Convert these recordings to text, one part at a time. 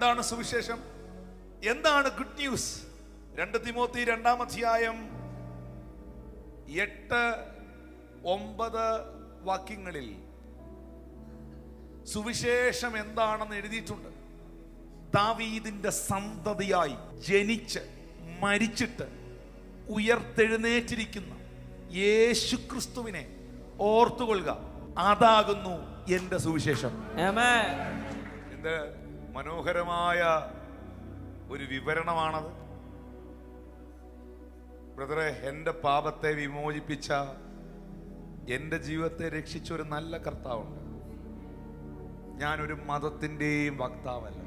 എന്താണ് സുവിശേഷം? എന്താണ് ഗുഡ് ന്യൂസ് രണ്ട് തിമോത്തി രണ്ടാം അധ്യായം എട്ട് ഒമ്പത് വാക്യങ്ങളിൽ സുവിശേഷം എന്താണെന്ന് എഴുതിയിട്ടുണ്ട്. ദാവീദിന്റെ സന്തതിയായി ജനിച്ച് മരിച്ചിട്ട് ഉയർത്തെഴുന്നേറ്റിരിക്കുന്ന യേശു ക്രിസ്തുവിനെ ഓർത്തുകൊള്ളുക. അതാകുന്നു എന്റെ സുവിശേഷം. എന്ത്? മനോഹരമായ ഒരു വിവരണമാണത്. ബ്രദറെ എന്റെ പാപത്തെ വിമോചിപ്പിച്ച എന്റെ ജീവിതത്തെ രക്ഷിച്ച ഒരു നല്ല കർത്താവുണ്ട്. ഞാനൊരു മതത്തിന്റെയും വക്താവല്ല.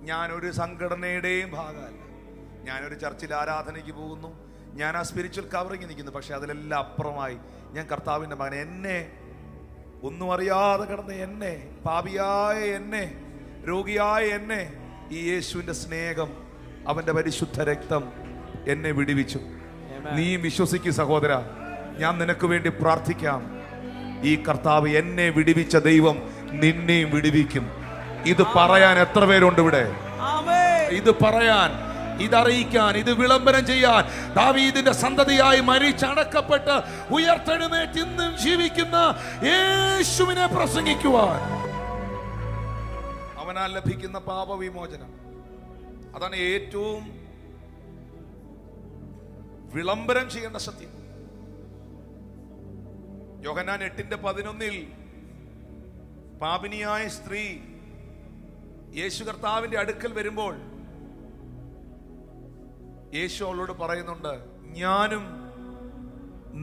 ഞാനൊരു സംഘടനയുടെയും ഭാഗമല്ല. ഞാനൊരു ചർച്ചിൽ ആരാധനയ്ക്ക് പോകുന്നു. ഞാൻ ആ സ്പിരിച്വൽ കവറിങ് നിൽക്കുന്നു. പക്ഷെ അതിലെല്ലാം അപ്പുറമായി ഞാൻ കർത്താവിന്റെ മകൻ എന്നെ ഒന്നും അറിയാതെ കിടന്ന എന്നെ പാപിയായ എന്നെ രോഗിയായ എന്നെ ഈ യേശുവിന്റെ സ്നേഹം അവന്റെ പരിശുദ്ധ രക്തം എന്നെ വിടിവിച്ചു. നീ വിശ്വസിക്കു സഹോദര ഞാൻ നിനക്ക് വേണ്ടി പ്രാർത്ഥിക്കാം. ഈ കർത്താവ് എന്നെ വിടിവിച്ച ദൈവം നിന്നെയും വിടിവിക്കും. ഇത് പറയാൻ എത്ര പേരുണ്ട് ഇവിടെ. ഇത് പറയാൻ ഇതറിയിക്കാൻ ഇത് വിളംബരം ചെയ്യാൻ. ദാവീദിന്റെ സന്തതിയായി മരിച്ചടക്കപ്പെട്ട് ഉയർത്തെഴുന്നേറ്റ് ഇന്നും ജീവിക്കുന്ന യേശുവിനെ പ്രസംഗിക്കുവാൻ. അവനാൽ ലഭിക്കുന്ന പാപവിമോചനം. അതാണ് ഏറ്റവും വിളംബരം ചെയ്യേണ്ട സത്യം. യോഹനാൻ എട്ടിന്റെ പതിനൊന്നിൽ പാപിനിയായ സ്ത്രീ യേശു കർത്താവിന്റെ അടുക്കൽ വരുമ്പോൾ യേശു അവളോട് പറയുന്നുണ്ട് ഞാനും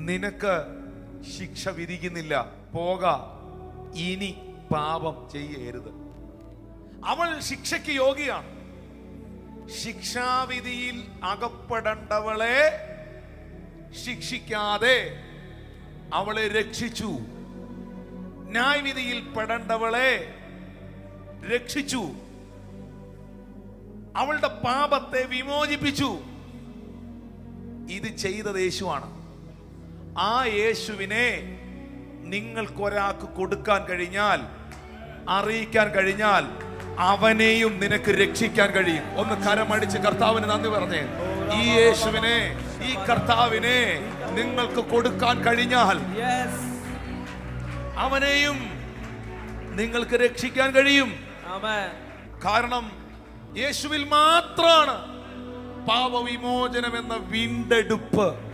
നിനക്ക് ശിക്ഷ വിധിക്കുന്നില്ല. പോക. ഇനി പാപം ചെയ്യരുത്. അവൾ ശിക്ഷയ്ക്ക് യോഗ്യയാണ്. ശിക്ഷാവിധിയിൽ അകപ്പെടേണ്ടവളെ ശിക്ഷിക്കാതെ അവളെ രക്ഷിച്ചു. ന്യായവിധിയിൽ പെടേണ്ടവളെ രക്ഷിച്ചു. അവളുടെ പാപത്തെ വിമോചിപ്പിച്ചു. ഇത് ചെയ്തത് യേശുവാണ്. ആ യേശുവിനെ നിങ്ങൾക്കൊരാൾക്ക് കൊടുക്കാൻ കഴിഞ്ഞാൽ അറിയിക്കാൻ കഴിഞ്ഞാൽ അവനെയും നിനക്ക് രക്ഷിക്കാൻ കഴിയും ഒന്ന് കരമടിച്ച് കർത്താവിന് നന്ദി പറഞ്ഞേ ഈ യേശുവിനെ ഈ കർത്താവിനെ നിങ്ങൾക്ക് കൊടുക്കാൻ കഴിഞ്ഞാൽ. അവനെയും നിങ്ങൾക്ക് രക്ഷിക്കാൻ കഴിയും. കാരണം യേശുവിൽ മാത്രമാണ് പാപവിമോചനം എന്ന വീണ്ടെടുപ്പ്